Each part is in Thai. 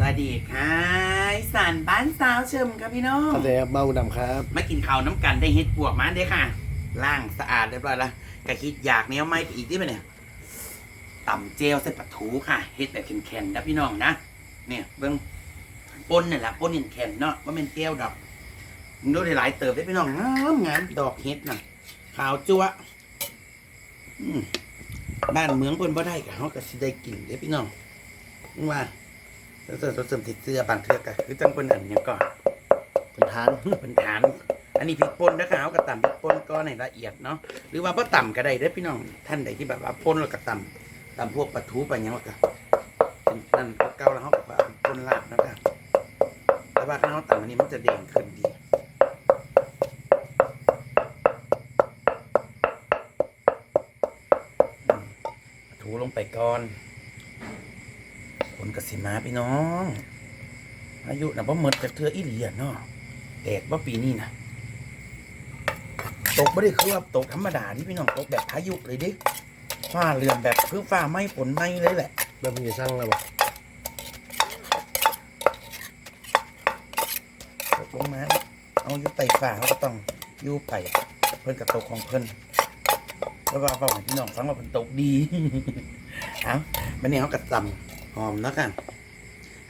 สวัสดีค่ะอีสานบ้านสาวเชิมครับพี่น้องสวัสดีครับเมาดำครับ มากินข้าวน้ำกันได้เฮ็ดปวกมาเด้อค่ะล่างสะอาดเรียบร้อยแล้วกะคิดอยากแนวไม่ไปอีกที่ไหมเนี่ยต่ำเจลใส่ปลาทูค่ะเฮ็ดแบบแข็งๆนะพี่น้องนะเนี่ยเบิ้งปนนี่แหละปนแข็งๆเนาะว่าเป็นเจลดอกมึงดูได้หลายเติบได้พี่น้องงามงามดอกเฮ็ดน่ะขาวจั๊วะอืมบ้านเมืองเพิ่นบ่ได้กะเฮาก็สิได้กินเด้อพี่น้อง มึงว่าเสริมเสริมติดเสื้อบางเทือกกะคือจังเพิ่นอันเนี้ยก่อนเป็นทานเป็นฐาน อันนี้พริกป่นนะคะเอากระตำพริกป่นก็ในละเอียดเนาะหรือว่าพ่ต่ำก็ได้เด้อพี่น้องท่านใดที่แบบว่าป่นแล้วก็ตำตำพวกปลาทูปลาหยังแล้วก็เป็นนั่นเก่าแล้วเขาก็เอาป่นลาบนะคะแต่ว่าข้าวตำอันนี้มันจะเด้งขึ้นดีอืมปลาทูลงไปก่อนค นกสิมาพี่น้อง อายุนะบ่หมดจากเธออีหลีอะเนาะแดดว่าปีนี้นะตกไม่ได้คือว่าตกธรรมดาที่พี่น้องตกแบบพายุเลยดิฟ้าเรือนแบบคือฟ้าไหม้ฝนไหม้เลยแหละแล้วมีช่างแล้วบอกตกลงมาเอาอยู่ไต่ฟ้าเขาก็ต้องอยู่ไปเพิ่นกับตกของเพิ่นแล้วว่าเปล่าให้พี่น้องฟังว่าเพิ่นตกดี เอาวันนี้เขากระตำห อมเนาะกัน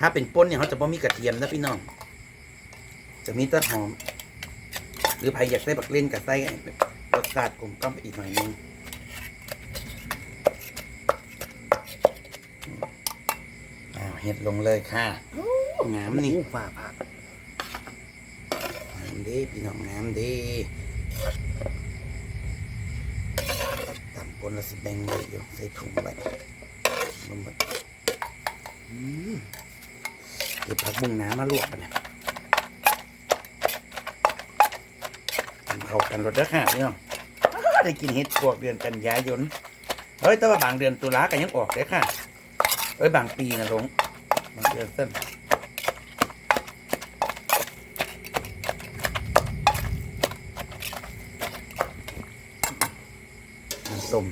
ถ้าเป็นป่นเนี่ยเขาจะบ่มีกระเทียมนะพี่น้อง จะมีต้นหอม หรือใครอยากได้บักเล่นกับไส้รสชาติกลมกล่อมไปอีกหน่อยนึงอ้าวเห็ดลงเลยค่ะงามนี่อู้ฝ่าผ่างามเดีพี่น้องงามเดีตำปนละสิแบ่งไว้อยู่ใส่ถุงไว้ลงไปอืม เก็บผักบุ้งน้ำมาลวกกันเนี่ยเข้ากันรสเด้อค่ะพี่น้องได้กินเห็ดพวกเดือนกันยายนเฮ้ยแต่ว่าบางเดือนตุลากันยังออกเด้อค่ะเอ้ยบางปีนะหลงบางเดือนเส้นต้ม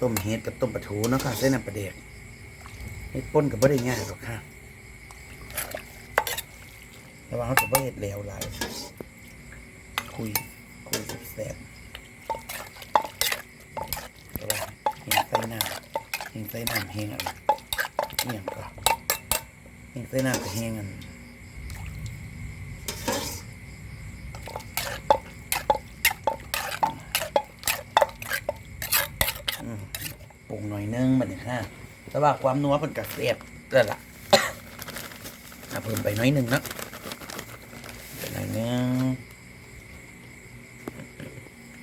ต้มเห็ดกับต้มปลาทูเนาะค่ะเส้นน้ำปลาเด็ก เห็ดป่นกับบ่ได้ง่ายหรอกค่ะแต่ว่าเขาจะบ่เห็ดแล้วหลายคุยคุยแสบๆแต่ว่าเฮงใส่น้ำเฮงใส่น้ำเฮงอะไรเอียงก็เฮงใส่น้ำกับเฮงอันปรุงหน่อยนึงบัดนี้ค่ะ แต่ว่าความนัวเป็นกระเสียบเกินละเอาเพิ่มไปน้อยหนึ่งนะไปหน่อยนึง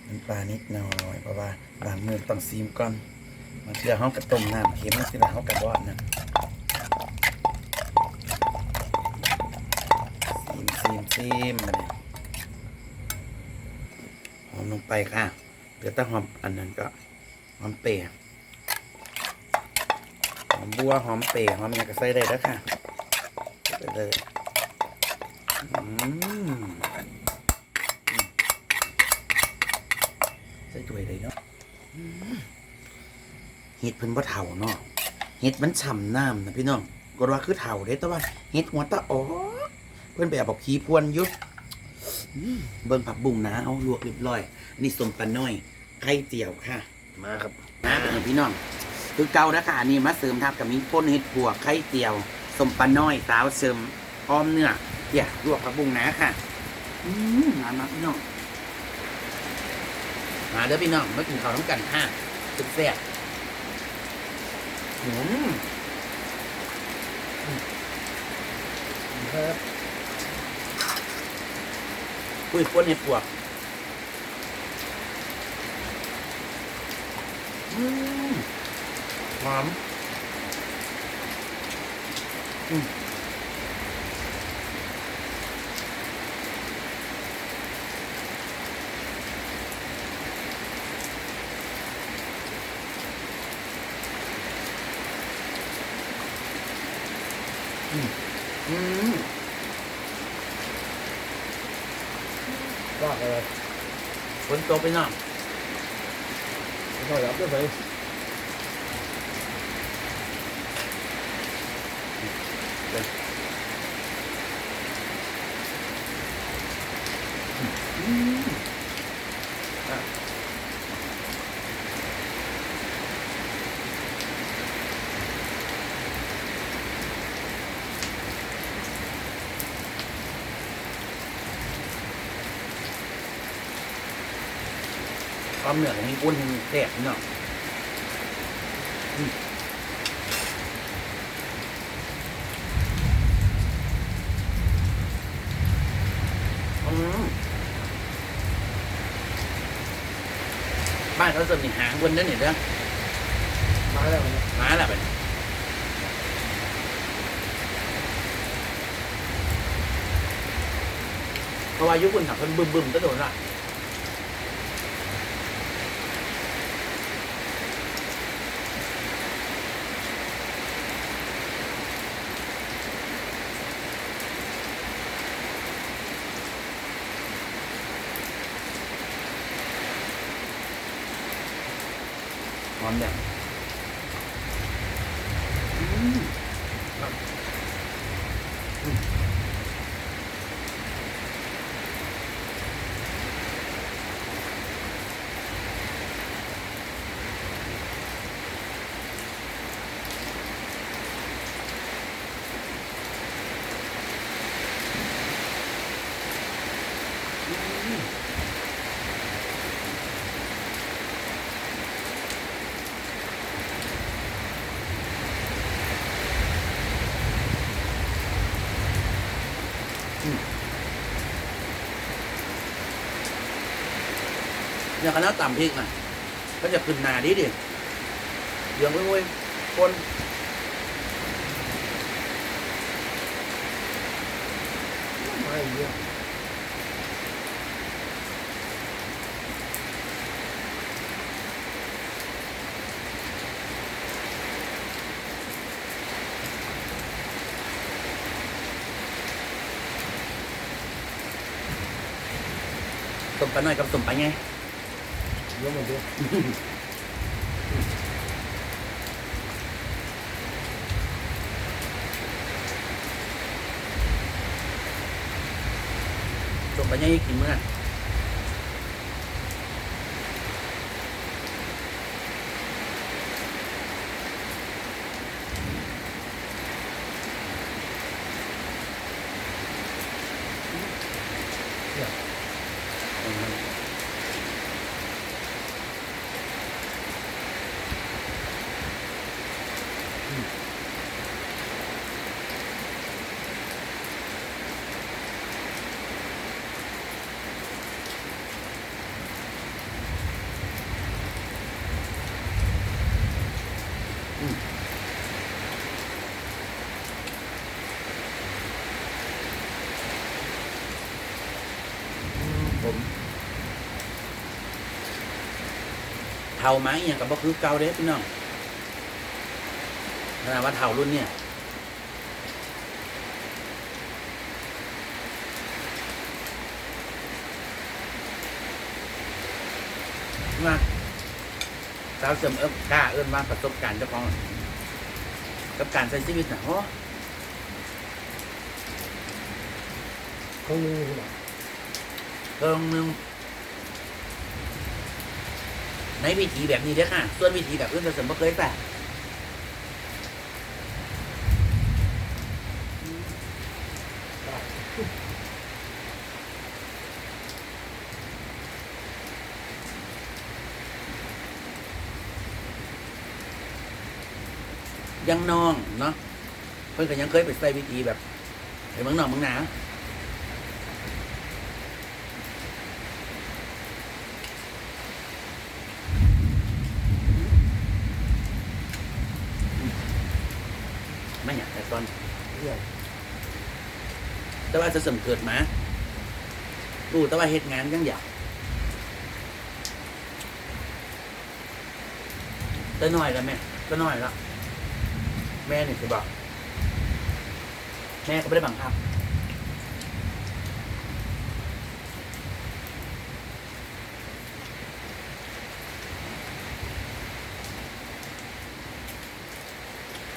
น้ำปลานิดหน่อยเพราะว่าบางมือต้องซีมก่อนบางเทื่อเขากระต้มน้ำเค็มสิละเขากระบอดนะซีมซีมซีมมาเนี่ยหอมลงไปค่ะเหลือแต่หอมอันนั้นก็หอมเปรย์ห อมบัวหอมเปรย์หอมหยังก็ใส่ได้แล้วค่ะไปเลยอืมใส่ถ้วยเลยเนาะอืมเห็ดเพิ่นบ่เถ่าเนาะเห็ดมันฉ่ำน้ำนะพี่น้องก็ว่าคือเถ่าเด้แต่ว่าเห็ดหัวตาอ๋อเพิ่นไปเอาบอกขี้พวนอยุเบิ่งผักบุ้งนะเอาลวกเรียบร้อยอันนี่สมปลาน้อยไข่เจียวค่ะ มาครับนะเป็นพี่น้อง คือเก่าแล้วค่ะนี่มาเสริมทับกับมีป้นเห็ดผัวไข่เจียวสมปลาน้อยสาวเสริมอ้อมเนื้ออย่าลวกผักบุ้งนะค่ะ อืมงานมากพี่น้องมาเด้อพี่น้องมากินข้าวทั้งกันค่ะสุดแซ่บอืมครับอุ้ยป้นเห็ดผัวอืม หอมอืมอืมว่าอะไรฝนตกไปน้องไม่ต้องรับด้วยไหม ความเหนือของมีกุ้นแตดเนาะานเขาจะมีหางบนนั่นนี่เด้อมาแล้วนะมาแล้วไปเพราะว่ายุคุณถักเพิ่นบึมบึมๆก็โดนละ หอ อย่างคณะต่ำพริกน่ะ ก็จะขึ้นหนาดีดิเหลืองเว้ยคนไม่เยอะ เนี่ยสมไปหน่อยกับสมไปไงเยอะหมดเลยสมไปไงกินมื้อ เท่าไม้อหย่างกับบ่คือเก่าเด้พี่น้องขนาดว่าเท่ารุ่นเนี่ยมาสาวเสริมเอิบกล้าเอิ้นว่าประสบการณ์เจ้าของกับการใช้ชีวิตนะโอ้ครั้งหนึงคือแบบเพิ่งหนึง ในวิธีแบบนี้เด้อค่ะ ส่วนวิธีแบบอื่นจะเสริมบ่เคยแต่ยังน้องเนาะเพิ่อนก็ยังเคยไปใส่วิธีแบบไอ้เมืองนอกเมืองหนา ไม่อยากแต่ตอนเนี่ยแต่ว่าจะเสริมเกิดมารู้แต่ว่าเหตุงานยังอยากแต่น้อยแล้วแม่ก็น้อยแล้วแม่นี่สิบอกแม่ก็ไม่ได้บังคับ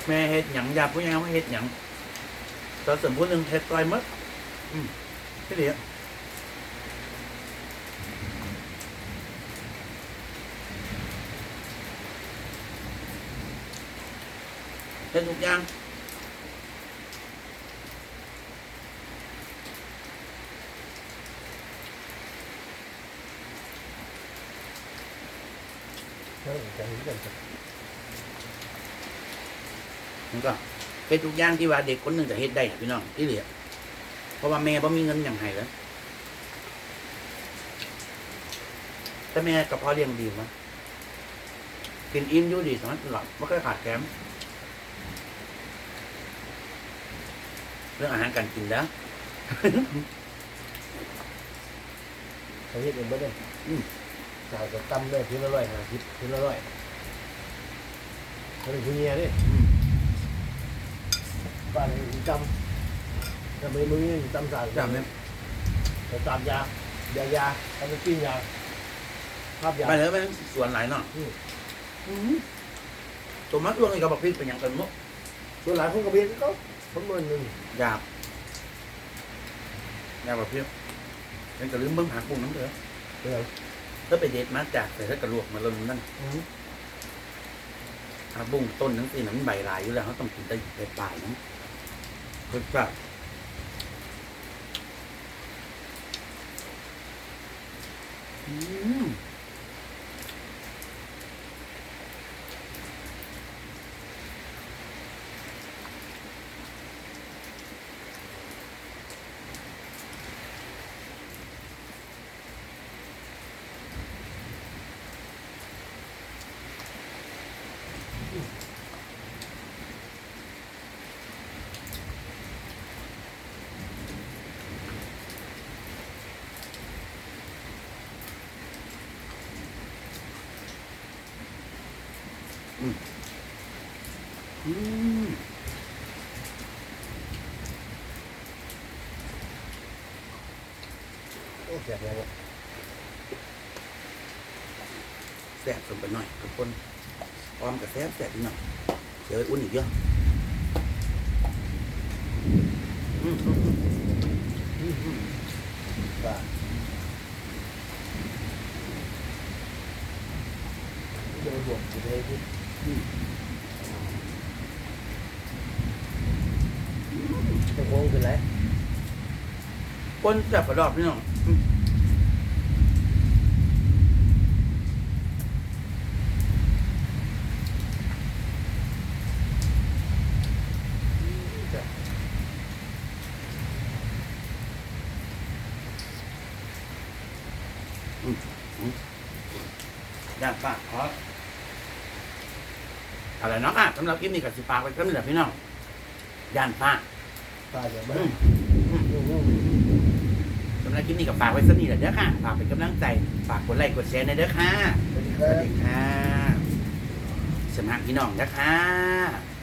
แม่เฮ็ดหยังอยากผู้ยังไม่เฮ็ดหยังตอนสมพูดหนึ่งเฮ็ดต่อยหมัดอืมที่เหลือเฮ็ดทุกอย่างเออใจะเย็นมันจ้ะ ก็เฮ็ดทุกอย่างที่ว่าเด็กคนหนึ่งจะเฮ็ดได้อะพี่น้องที่เหลือเพราะว่าแม่บ่มีเงินอย่างไรแล้วแต่แม่กับพ่อเลี้ยงดีมั้ยกินอิ่มอยู่ดีสมัยตลอดไม่เคยขาดแคลนเรื่องอาหารการกินแล้วเขาเฮ็ดเองบ่ได้จ่ายกับตำได้ทีละร้อยห้าสิบทีละร้อยเขาเป็นผู้เมียนี่ บ้านนี้จำแต่ไม่มึงนี่จำสารจำเนี่ยแต่ตามยายายาทำเป็นกินยาภาพยาไปเลยไปสวนหลายเนาะอืมตัวมักลวงนี่ก็บอกพี่เป็นอย่างกันมุกส่วนหลายคนก็เบียนก็ประเมินหนึ่งหยาบหยาบบอกพี่ยังก็ลืมเบิ้งผักปุ้งน้ำเถอะเออถ้าไปเด็ดมาจากแต่ถ้ากระลวกมาลงนั่นอืมผักบุ้งต้นนั้นตีน้ำใบลายอยู่แล้วเขาต้องกินได้ใบปลายๆนั้น คือแบบอืมอืม โอ้ แซ่บเลยแซ่บสมไปหน่อยทุกคนพร้อมกับแซ่บแซ่บหน่อยเดี๋ยวอุ่นอีกเยอะอืมอืมอืมอืมป่าเดี๋ยวบวกจะได้ที่จะโค้งขึ้นแล้ว คนแซ่บกระดอกพี่น้องอย่างปากขออะไรเนาะอะสำหรับคลิปนี้กับสิปากไว้ก็นี่แหละพี่น้องย่านป้าป่าเดี๋ยวมันอืมอืมอืมอืมสำ หรับคลิปนี้กับฝากไว้สักนิดเด้อค่ะ ฝากเป็นกำลังใจ ฝากกดไลค์กดแชร์ในอยเด้อค่ะ สวัสดีครัวัสบดีค่ะสมัครพี่น้องเด้อค่ะ